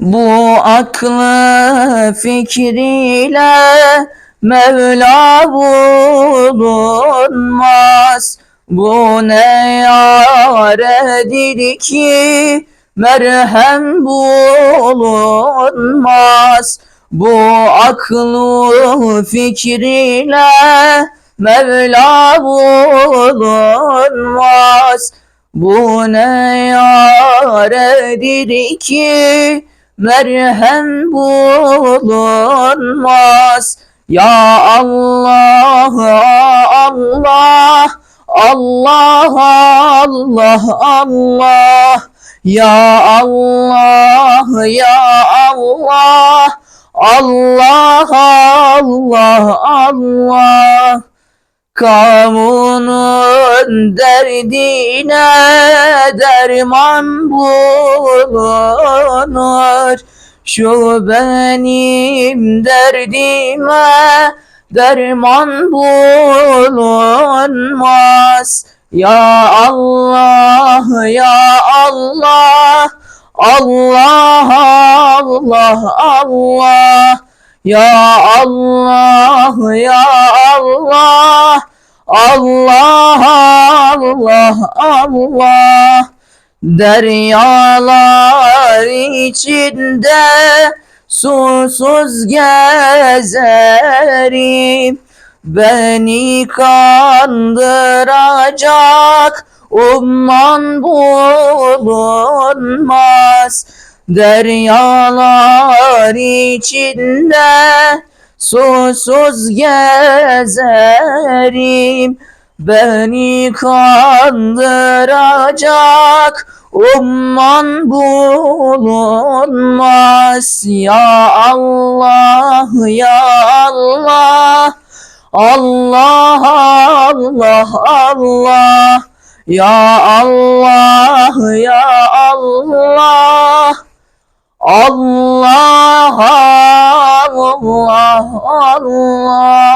Bu aklı fikriyle Mevla bulunmaz. Bu ne yaredir ki merhem bulunmaz. Bu aklı fikriyle Mevla bulunmaz. Bu ne yaredir ki merhem bulunmaz. Ya Allah, Allah, Allah, Allah, Allah. Ya Allah, ya Allah, Allah, Allah, Allah. Kavunun derdine derman bulunur. Şu benim derdime derman bulunmaz. Ya Allah, ya Allah, Allah, Allah, Allah. Ya Allah, ya Allah, Allah, Allah, Allah. Deryalar içinde susuz gezerim. Beni kandıracak umman bulunmaz. Deryalar içinde susuz gezerim. Beni kandıracak umman bulunmaz. Ya Allah, ya Allah, Allah, Allah, Allah. Ya Allah, ya Allah. Allah, Allah, Allah.